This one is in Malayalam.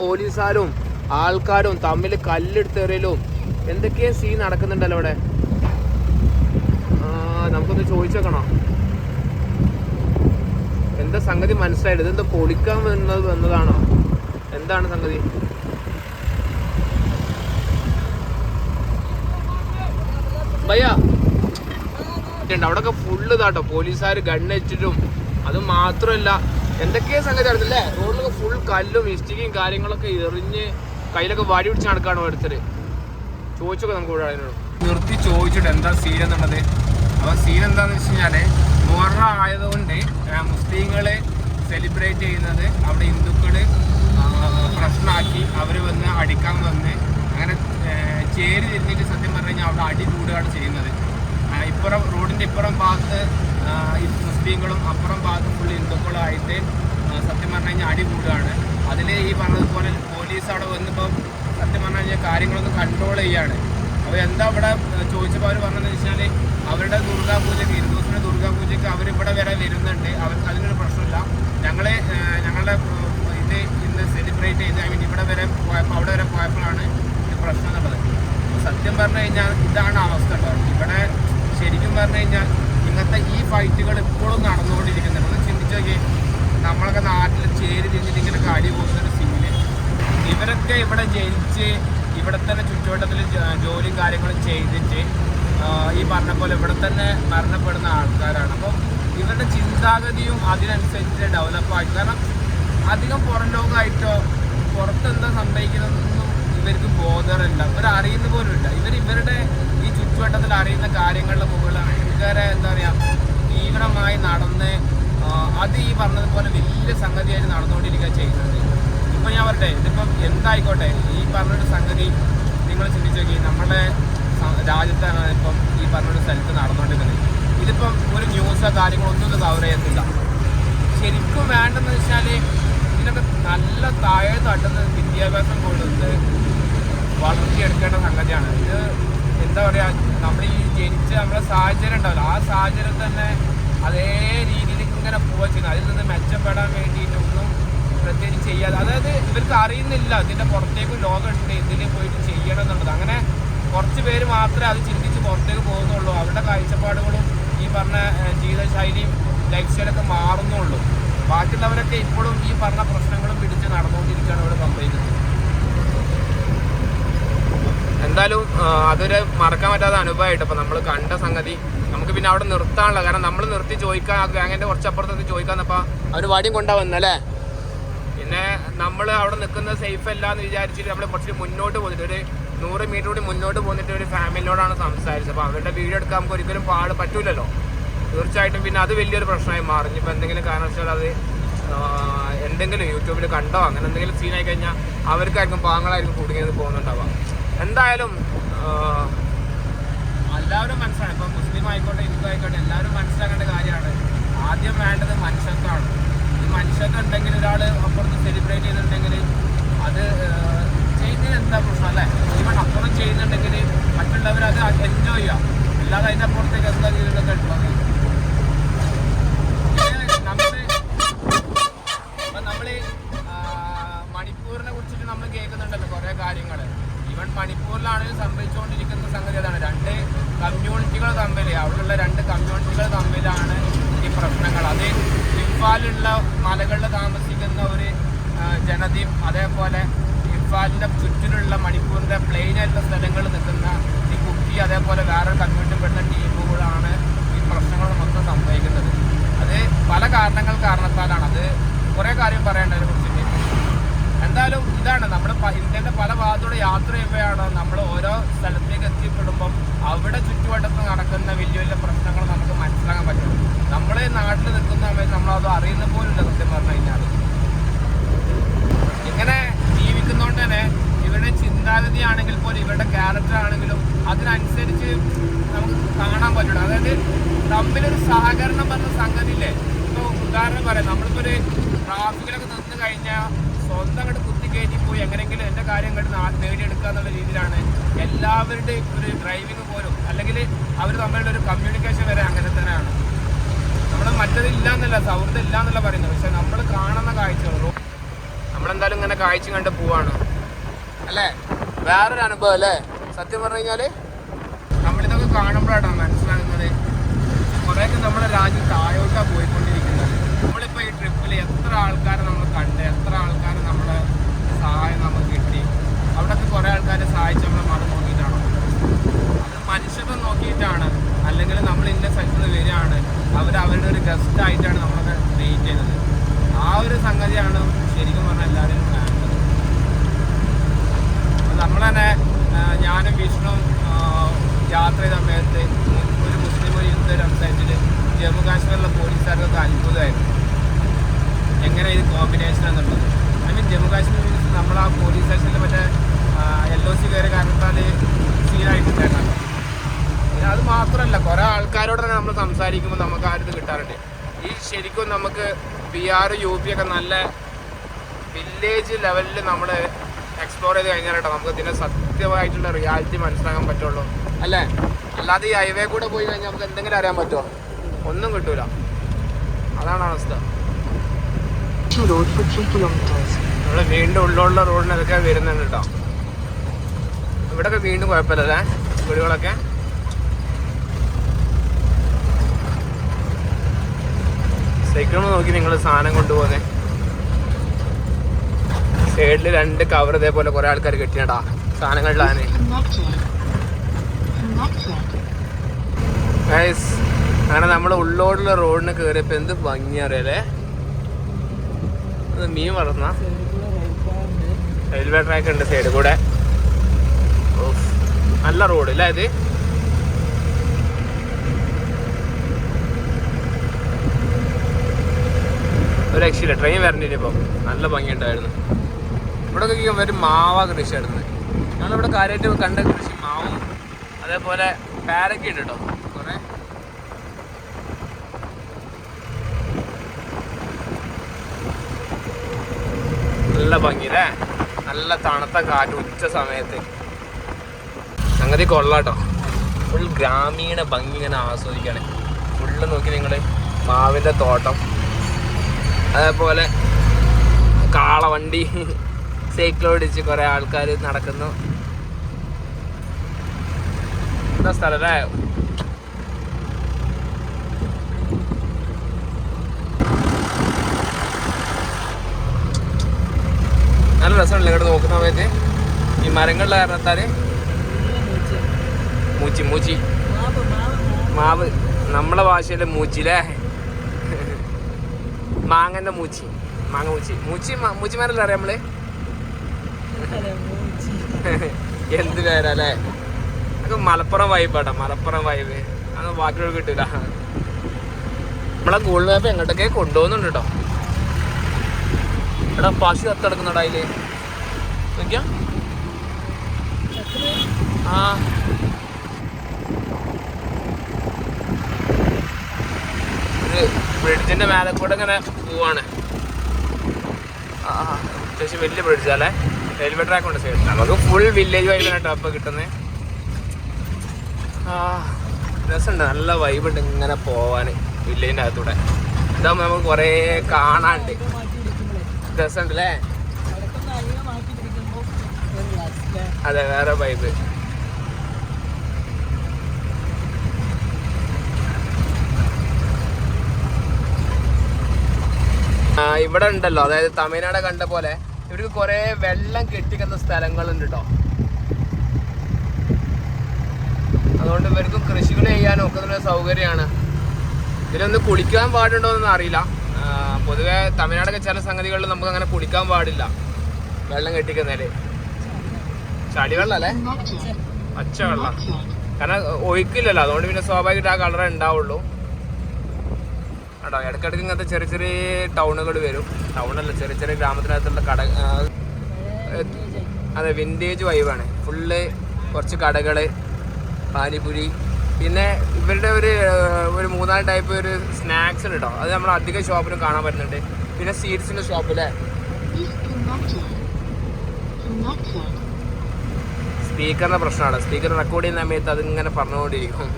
പോലീസുകാരും ആൾക്കാരും തമ്മിൽ കല്ലെടുത്തെറിയലും എന്തൊക്കെയാ സീൻ നടക്കുന്നുണ്ടല്ലോ അവിടെ നമുക്കൊന്ന് ചോദിച്ചേക്കണോ. എന്താ സംഗതി മനസ്സിലായത് ഇതെന്താ പൊളിക്കാൻ വന്നത് വന്നതാണോ എന്താണ് സംഗതി? അവിടെ അവിടെയൊക്കെ ഫുള്ള് ഇതാട്ടോ. പോലീസുകാർ ഗണ്ണടിച്ചിട്ടും അത് മാത്രമല്ല എന്തൊക്കെയാ സംഗതി നടന്നില്ലേ? റോഡിലൊക്കെ ഫുൾ കല്ലും ഇഷ്ടികയും കാര്യങ്ങളൊക്കെ എറിഞ്ഞ് കയ്യിലൊക്കെ വാടി പിടിച്ച് നടക്കാണ് അടുത്തത് ചോദിച്ചൊക്കെ നമുക്ക് നിർത്തി ചോദിച്ചിട്ട് എന്താ സീൻ എന്നുള്ളത്? അപ്പൊ സീൻ എന്താന്ന് വെച്ച് കഴിഞ്ഞാൽ മുഹറ ആയതുകൊണ്ട് മുസ്ലിങ്ങളെ സെലിബ്രേറ്റ് ചെയ്യുന്നത് അവിടെ ഹിന്ദുക്കൾ ആ, പ്രശ്നമാക്കി അവർ വന്ന് അടിക്കാൻ വന്ന് അങ്ങനെ ചേരി തിരിഞ്ഞിട്ട് സത്യം പറഞ്ഞു കഴിഞ്ഞാൽ അവിടെ അടി കൂടുകയാണ് ചെയ്യുന്നത്. ഇപ്പുറം റോഡിന്റെ ഇപ്പുറം ഭാഗത്ത് മുസ്ലിങ്ങളും അപ്പുറം ഭാഗം ഫുള്ള് ഹിന്ദുക്കളായിട്ട് സത്യം പറഞ്ഞു കഴിഞ്ഞാൽ അടി കൂടുകയാണ് അതിൽ ഈ പറഞ്ഞതുപോലെ പോലീസ് അവിടെ വന്നിപ്പം സത്യം പറഞ്ഞു കഴിഞ്ഞാൽ കാര്യങ്ങളൊന്ന് കൺട്രോൾ ചെയ്യാണ്. അപ്പോൾ എന്താ ഇവിടെ ചോദിച്ചപ്പോൾ അവർ പറഞ്ഞതെന്ന് വെച്ചാൽ അവരുടെ ദുർഗാപൂജയ്ക്ക് ഹിന്ദുസിന്റെ ദുർഗാപൂജയ്ക്ക് അവരിവിടെ വരെ വരുന്നുണ്ട്. അവർക്ക് അതിനൊരു പ്രശ്നമില്ല. ഞങ്ങൾ ഞങ്ങളുടെ ഇത് ഇന്ന് സെലിബ്രേറ്റ് ചെയ്ത് ഐ മീൻ ഇവിടെ വരെ പോയപ്പോൾ അവിടെ വരെ പോയപ്പോഴാണ് പ്രശ്നം എന്നുള്ളത്. സത്യം പറഞ്ഞു കഴിഞ്ഞാൽ ഇതാണ് അവസ്ഥ ഇവിടെ ശരിക്കും പറഞ്ഞു കഴിഞ്ഞാൽ ഇങ്ങനത്തെ ഈ ഫൈറ്റുകൾ ഇപ്പോഴും നടന്നുകൊണ്ടിരിക്കുന്നുണ്ട്. ഒന്ന് ചിന്തിച്ചു നമ്മളൊക്കെ നാട്ടിൽ ചേരി തിരിഞ്ഞിട്ട് കാടി പോകുന്നൊരു സീന് ഇവരൊക്കെ ഇവിടെ ജനിച്ച് ഇവിടെ തന്നെ ചുറ്റുവട്ടത്തിൽ ജോലിയും കാര്യങ്ങളും ചെയ്തിട്ട് ഈ പറഞ്ഞ പോലെ ഇവിടെ തന്നെ മരണപ്പെടുന്ന ആൾക്കാരാണ്. അപ്പോൾ ഇവരുടെ ചിന്താഗതിയും അതിനനുസരിച്ച് ഡെവലപ്പായി കാരണം അധികം പുറം ലോകമായിട്ടോ പുറത്തെന്താ സംഭവിക്കുന്നതെന്നൊന്നും ഇവർക്ക് ബോധമില്ല ഇവർ അറിയുന്ന പോലും ഇല്ല ഇവർ ഇവരുടെ ഈ ചുറ്റുവട്ടത്തിൽ അറിയുന്ന കാര്യങ്ങളുടെ മുകളിൽ ഭയങ്കര എന്താ പറയുക തീവ്രമായി നടന്ന് അത് ഈ പറഞ്ഞതുപോലെ വലിയ സംഗതിയായിട്ട് നടന്നുകൊണ്ടിരിക്കുക ചെയ്യുന്നത്. ഇപ്പം ഞാൻ പറയട്ടെ ഇതിപ്പം എന്തായിക്കോട്ടെ ഈ പറഞ്ഞൊരു സംഗതി നിങ്ങൾ ചിന്തിച്ചു നോക്കി. നമ്മുടെ രാജ്യത്താണ് ഇപ്പം ഈ പറഞ്ഞൊരു സ്ഥലത്ത് നടന്നുകൊണ്ടിരിക്കുന്നത്. ഇതിപ്പം ഒരു ന്യൂസോ കാര്യങ്ങളോ ഒന്നും ഇത് കവർ ചെയ്യത്തില്ല. ശരിക്കും വേണ്ടെന്ന് വെച്ചാൽ ഇതിനൊക്കെ നല്ല താഴെ തട്ടുന്ന വിദ്യാഭ്യാസം കൊടുത്ത് വളർത്തിയെടുക്കേണ്ട സംഗതിയാണ്. ഇത് എന്താ പറയുക നമ്മൾ ഈ ജനിച്ച നമ്മുടെ സാഹചര്യം ഉണ്ടാവില്ല. ആ സാഹചര്യം തന്നെ അതേ രീതിയിൽ ഇങ്ങനെ പോവുക ചെയ്യുന്നത്. അതിൽ നിന്ന് മെച്ചപ്പെടാൻ വേണ്ടിയിട്ടൊന്നും പ്രത്യേകിച്ച് ചെയ്യാതെ അതായത് ഇവർക്ക് അറിയുന്നില്ല ഇതിന്റെ പുറത്തേക്ക് ലോകമുണ്ട് ഇതിൽ പോയിട്ട് ചെയ്യണം എന്നുള്ളത്. അങ്ങനെ കുറച്ച് പേര് മാത്രമേ അത് ചിന്തിച്ച് പുറത്തേക്ക് പോകുന്നുള്ളൂ. അവരുടെ കാഴ്ചപ്പാടുകളും ഈ പറഞ്ഞ ജീവിതശൈലിയും ലൈഫ് സ്റ്റൈലൊക്കെ മാറുന്നുള്ളൂ. ബാക്കിയുള്ളവരൊക്കെ ഇപ്പോഴും ഈ പറഞ്ഞ പ്രശ്നങ്ങളും പിടിച്ച് നടന്നുകൊണ്ടിരിക്കുകയാണ് ഇവിടെ സംഭവിക്കുന്നത് എന്തായാലും ആ, അതൊരു മറക്കാൻ പറ്റാത്ത അനുഭവമായിട്ട് അപ്പോൾ നമ്മൾ കണ്ട സംഗതി നമുക്ക് പിന്നെ അവിടെ നിർത്താനുള്ള കാരണം നമ്മൾ നിർത്തി ചോദിക്കാൻ ആ ഗ്യാങ്ങിന്റെ കുറച്ച് അപ്പുറത്ത് ചോദിക്കാന്നപ്പോൾ അവർ വാടിയും കൊണ്ടാ പിന്നെ നമ്മൾ അവിടെ നിൽക്കുന്നത് സേഫ് അല്ല എന്ന് വിചാരിച്ചിട്ട് നമ്മൾ കുറച്ച് മുന്നോട്ട് പോന്നിട്ട് ഒരു നൂറ് മീറ്റർ കൂടി മുന്നോട്ട് പോന്നിട്ട് ഒരു ഫാമിലിയോടാണ് സംസാരിച്ചത്. അപ്പോൾ അവരുടെ വീഡിയോ എടുക്കാൻ നമുക്ക് ഒരിക്കലും പാട് പറ്റൂലല്ലോ. തീർച്ചയായിട്ടും പിന്നെ അത് വലിയൊരു പ്രശ്നമായി മാറി. ഇനിയിപ്പോൾ എന്തെങ്കിലും കാരണവശാൽ അത് എന്തെങ്കിലും യൂട്യൂബിൽ കണ്ടോ? അങ്ങനെ എന്തെങ്കിലും സീനായി കഴിഞ്ഞാൽ അവർക്കായിരിക്കും പാങ്ങളായിരിക്കും കുടുങ്ങിയത് പോകുന്നുണ്ടാവാം എന്തായാലും എല്ലാവരും മനസ്സിലാണ് ഇപ്പം മുസ്ലിം ആയിക്കോട്ടെ ഹിന്ദു ആയിക്കോട്ടെ എല്ലാവരും മനസ്സിലാക്കേണ്ട കാര്യമാണ്. ആദ്യം വേണ്ടത് മനുഷ്യത്വമാണ്. ഈ മനുഷ്യത്വം ഉണ്ടെങ്കിൽ ഒരാൾ അപ്പുറത്ത് സെലിബ്രേറ്റ് ചെയ്തിട്ടുണ്ടെങ്കിൽ അത് ചെയ്യുന്നതിന് എന്താ പ്രശ്നം അല്ലേ? ഈവൻ അപ്പുറം ചെയ്യുന്നുണ്ടെങ്കിൽ മറ്റുള്ളവർ അത് എൻജോയ് ചെയ്യാം അല്ലാതെ അതിന്റെ അപ്പുറത്തേക്ക് എന്താ ചെയ്തിട്ടൊക്കെ ഉള്ളത് പിന്നെ നമ്മൾ ഇപ്പൊ നമ്മൾ ആ, മണിപ്പൂരിനെ കുറിച്ചിട്ട് നമ്മൾ കേൾക്കുന്നുണ്ടല്ലോ കുറെ കാര്യങ്ങൾ ഈവൻ മണിപ്പൂരിലാണെങ്കിലും സംഭവിച്ചുകൊണ്ടിരിക്കുന്ന സംഗതി അതാണ് രണ്ട് കമ്മ്യൂണിറ്റികൾ തമ്മിൽ അവിടെയുള്ള രണ്ട് കമ്മ്യൂണിറ്റികൾ തമ്മിലാണ് ഈ പ്രശ്നങ്ങൾ അത് ഇംഫാലിലുള്ള മലകളിൽ താമസിക്കുന്ന ഒരു ആ, ജനതയും അതേപോലെ ഇംഫാലിന്റെ ചുറ്റിലുള്ള മണിപ്പൂരിന്റെ പ്ലെയിൻ ആയിട്ടുള്ള സ്ഥലങ്ങളിൽ നിൽക്കുന്ന ഈ കുട്ടി അതേപോലെ വേറെ കമ്മ്യൂണിറ്റി പെടുന്ന ടീമുകളാണ് ഈ പ്രശ്നങ്ങൾ മൊത്തം സംഭവിക്കുന്നത്. അത് പല കാരണങ്ങൾ കാരണത്താലാണ്. അത് കുറേ കാര്യം പറയേണ്ട അതിനെ കുറിച്ചിട്ട്. എന്തായാലും ഇതാണ്. നമ്മൾ ഇന്ത്യന്റെ പല ഭാഗത്തൂടെ യാത്ര ചെയ്യുമ്പോഴാണ് നമ്മൾ ഓരോ സ്ഥലത്തേക്ക് എത്തിപ്പെടുമ്പം അവിടെ ചുറ്റുവട്ടത്ത് നടക്കുന്ന വലിയ വലിയ പ്രശ്നങ്ങൾ നമുക്ക് മനസ്സിലാക്കാൻ പറ്റുള്ളൂ നമ്മൾ നാട്ടിൽ നിൽക്കുന്ന സമയത്ത് നമ്മളത് അറിയുന്ന പോലുമില്ല സത്യം പറഞ്ഞു കഴിഞ്ഞാൽ ഇങ്ങനെ ജീവിക്കുന്നതുകൊണ്ട് തന്നെ ഇവരുടെ ചിന്താഗതി ആണെങ്കിൽ പോലും ഇവരുടെ ക്യാരക്ടർ ആണെങ്കിലും അതിനനുസരിച്ച് നമുക്ക് കാണാൻ പറ്റുള്ളൂ അതായത് തമ്മിലൊരു സഹകരണം പറഞ്ഞ സംഗതി ഇല്ലേ ഇപ്പോൾ ഉദാഹരണം പറയാം. നമ്മളിപ്പോൾ ഒരു ട്രാഫിക്കിലൊക്കെ നിന്ന് കഴിഞ്ഞാൽ സ്വന്തം അങ്ങോട്ട് കുത്തി കയറ്റി പോയി എങ്ങനെയെങ്കിലും എന്റെ കാര്യം അങ്ങോട്ട് നേടിയെടുക്കുക എന്നുള്ള രീതിയിലാണ് എല്ലാവരുടെയും ഒരു ഡ്രൈവിംഗ് പോലും. അല്ലെങ്കിൽ അവർ തമ്മിലുള്ള ഒരു കമ്മ്യൂണിക്കേഷൻ വരെ അങ്ങനെ തന്നെയാണ്. നമ്മൾ മറ്റത് ഇല്ല എന്നല്ല സൗഹൃദം ഇല്ല എന്നല്ല പറയുന്നത്. പക്ഷെ നമ്മൾ കാണുന്ന കാഴ്ചകൾ നമ്മൾ എന്തായാലും ഇങ്ങനെ കാഴ്ച കണ്ട് പോവാണ്. അല്ലേ? വേറൊരു അനുഭവം അല്ലേ? സത്യം പറഞ്ഞു കഴിഞ്ഞാൽ നമ്മളിതൊക്കെ കാണുമ്പോഴാണ് മനസ്സിലാകുന്നത് കുറേയൊക്കെ നമ്മുടെ രാജ്യം താഴോട്ടാണ് പോയിക്കൊണ്ടിരിക്കുന്നത്. നമ്മളിപ്പോൾ ഈ ട്രിപ്പിൽ എത്ര ആൾക്കാരെ നമ്മൾ കണ്ട് എത്ര ആൾക്കാരെ നമ്മുടെ സഹായം നമുക്ക് കിട്ടി. അവിടെയൊക്കെ കുറേ ആൾക്കാരെ സഹായിച്ച് നമ്മൾ മതം നോക്കിയിട്ടാണോ? അത് മനുഷ്യരെ നോക്കിയിട്ടാണ്. അല്ലെങ്കിൽ നമ്മൾ ഇന്ന സ്ഥലത്ത് നിന്ന് വരികയാണ്. അവർ അവരുടെ ഒരു ഗസ്റ്റ് ആയിട്ടാണ് നമ്മളത് ട്രീറ്റ് ചെയ്തത് ആ ഒരു സംഗതിയാണ് ശരിക്കും പറഞ്ഞാൽ എല്ലാവരും വേണ്ടത് നമ്മൾ ഞാനും വിഷ്ണുവും യാത്ര ചെയ്ത സമയത്ത് മു- ഒരു മുസ്ലിം ഒരു ഹിന്ദു വെബ്സൈറ്റിൽ ജമ്മു കാശ്മീരിലെ പോലീസുകാർക്കൊക്കെ അത്ഭുതമായിരുന്നു. എങ്ങനെ ഇത് കോമ്പിനേഷൻ എന്നുള്ളത് I mean Jammu Kashmir means നമ്മൾ ആ പോലീസ് സ്റ്റേഷനിൽ മറ്റേ എൽ ഒ സി കയറി കാരണത്താൽ സീനായിട്ടുണ്ടായിരുന്നു അത് മാത്രമല്ല കുറേ ആൾക്കാരോട് തന്നെ നമ്മൾ സംസാരിക്കുമ്പോൾ നമുക്ക് ആ ഒരു കിട്ടാറുണ്ട്. ഈ ശരിക്കും നമുക്ക് ആർ യു പി ഒക്കെ നല്ല വില്ലേജ് ലെവലിൽ നമ്മൾ എക്സ്പ്ലോർ ചെയ്ത് കഴിഞ്ഞാൽ കേട്ടോ നമുക്ക് ഇതിന്റെ സത്യമായിട്ടുള്ള റിയാലിറ്റി മനസ്സിലാക്കാൻ പറ്റുള്ളൂ. അല്ലേ? അല്ലാതെ ഈ ഹൈവേ കൂടെ പോയി കഴിഞ്ഞാൽ നമുക്ക് എന്തെങ്കിലും അറിയാൻ പറ്റുമോ? ഒന്നും കിട്ടൂല. അതാണ് അവസ്ഥ. നമ്മൾ road for 3 kilometers. നമ്മൾ വീണ്ടും ഉള്ളിലുള്ള റോഡിനൊക്കെ വരുന്നുണ്ട് കേട്ടോ. ഇവിടെയൊക്കെ വീണ്ടും കുഴപ്പമില്ലല്ലേ? വീടുകളൊക്കെ? സൈക്കിൾ നോക്കി നിങ്ങൾ സാധനം കൊണ്ടുപോകുന്നേ സൈഡിൽ രണ്ട് കവർ ഇതേപോലെ കുറെ ആൾക്കാർ കെട്ടിയടാ സാധനങ്ങളിലാണ്. ഗൈസ് അങ്ങനെ നമ്മൾ ഉള്ളോടുള്ള റോഡിന് കയറിയപ്പോ എന്ത് ഭംഗി അറിയാലേ? മീൻ വളർന്ന. റെയിൽവേ ട്രാക്ക് ഉണ്ട് സൈഡ് കൂടെ. നല്ല റോഡ് അല്ലേ ഇത്? ഒരു രക്ഷയില്ല ട്രെയിൻ വരണ്ടില്ല ഇപ്പം നല്ല ഇവിടെ ഒക്കെ ഒരു മാവ കൃഷി ആയിരുന്നു ഞങ്ങളിവിടെ കാര്യമായിട്ട് കണ്ട കൃഷി മാവും അതേപോലെ പാരക്കുണ്ട് കേട്ടോ കുറെ നല്ല ഭംഗി അല്ലേ നല്ല തണുത്ത കാറ്റ് ഉച്ച സമയത്ത്. സംഗതി കൊള്ളാട്ടോ. ഫുൾ ഗ്രാമീണ ഭംഗി ഇങ്ങനെ ആസ്വദിക്കണേ. ഫുള്ള് നോക്കി നിങ്ങൾ മാവിന്റെ തോട്ടം. അതേപോലെ കാളവണ്ടി സൈക്കിൾ ഓടിച്ച് കുറേ ആൾക്കാർ നടക്കുന്നു. എന്താ സ്ഥലം നല്ല രസമുണ്ടല്ലേ ഇങ്ങോട്ട് നോക്കുന്ന സമയത്ത്? ഈ മരങ്ങളുടെ കാരണത്താൽ? മൂച്ചി മൂച്ചി. മാവ്. നമ്മളെ ഭാഷയിൽ മൂച്ചിലേ. മാങ്ങന്റെ മൂച്ചി. മാങ്ങ മൂച്ചി. മൂച്ചി മൂച്ചിമാരല്ലേ അറിയാം നമ്മൾ? എന്ത് പേരല്ലേ അതൊക്കെ മലപ്പുറം വൈബ് ആട്ടോ മലപ്പുറം വൈബ് അത് ബാക്കിയുള്ള കിട്ടില്ല നമ്മളെ ഗൂഗിൾ മാപ്പ് എങ്ങോട്ടൊക്കെ കൊണ്ടുപോകുന്നുണ്ട് കേട്ടോ. എടാ പശു കത്തെടുക്കുന്നുണ്ടോ അതിൽ. നോക്കിയാ? ആ. ഒരു ബ്രിഡ്ജിന്റെ മേലെ കൂടെ ഇങ്ങനെ പോവാണ്. അത്യാവശ്യം വലിയ ബ്രിഡ്ജ് അല്ലേ? റെയിൽവേ ട്രാക്ക് ഉണ്ട് സൈഡ് നമുക്ക് ഫുൾ വില്ലേജ് വൈബ് കേട്ടോ അപ്പൊ കിട്ടുന്നത് ആ രസമുണ്ട്. നല്ല വൈബ് ഇങ്ങനെ പോവാന്. വില്ലേജിന്റെ അകത്തൂടെ. ഇതാകുമ്പോ നമുക്ക് കുറേ കാണാണ്ട് രസമുണ്ട് അതെ വേറെ വൈബ് ഇവിടെ ഉണ്ടല്ലോ. അതായത് തമിഴ്നാട് കണ്ട പോലെ ഇവർക്ക് കുറെ വെള്ളം കെട്ടിക്കുന്ന സ്ഥലങ്ങളുണ്ട് കേട്ടോ അതുകൊണ്ട് ഇവർക്കും കൃഷികൾ ചെയ്യാനും ഒക്കെ നല്ല സൗകര്യമാണ്. ഇതിലൊന്ന് കുളിക്കാൻ പാടുണ്ടോ എന്നൊന്നും അറിയില്ല. പൊതുവെ തമിഴ്നാടൊക്കെ ചില സംഗതികളിൽ നമുക്ക് അങ്ങനെ കുടിക്കാൻ പാടില്ല. വെള്ളം കെട്ടിക്കുന്നതിൽ. ചടിവെള്ളല്ലേ അല്ലേ Connected. പച്ച വെള്ളം കാരണം ഒഴിക്കില്ലല്ലോ. അതുകൊണ്ട് പിന്നെ സ്വാഭാവികമായിട്ട് ആ കളറേ ഉണ്ടാവുള്ളൂ. കേട്ടോ ഇടയ്ക്കിടയ്ക്ക് ഇങ്ങനത്തെ ചെറിയ ചെറിയ ടൗണുകൾ വരും. ടൗണല്ല ചെറിയ ചെറിയ ഗ്രാമത്തിനകത്തുള്ള കട അതെ വിന്റേജ് വൈബാണ് ഫുള്ള് കുറച്ച് കടകൾ പാനിപുരി പിന്നെ ഇവരുടെ ഒരു ഒരു മൂന്നാൽ ടൈപ്പ് ഒരു സ്നാക്സ് ഉണ്ട് കേട്ടോ അത് നമ്മൾ അധികം ഷോപ്പിലും കാണാൻ പറ്റുന്നുണ്ട്. പിന്നെ സീഡ്സിന്റെ ഷോപ്പിലെ അല്ലേ. സ്പീക്കറിന്റെ പ്രശ്നമാണ് സ്പീക്കർ റെക്കോർഡ് ചെയ്യുന്ന സമയത്ത് അതിങ്ങനെ പറഞ്ഞുകൊണ്ടിരിക്കും.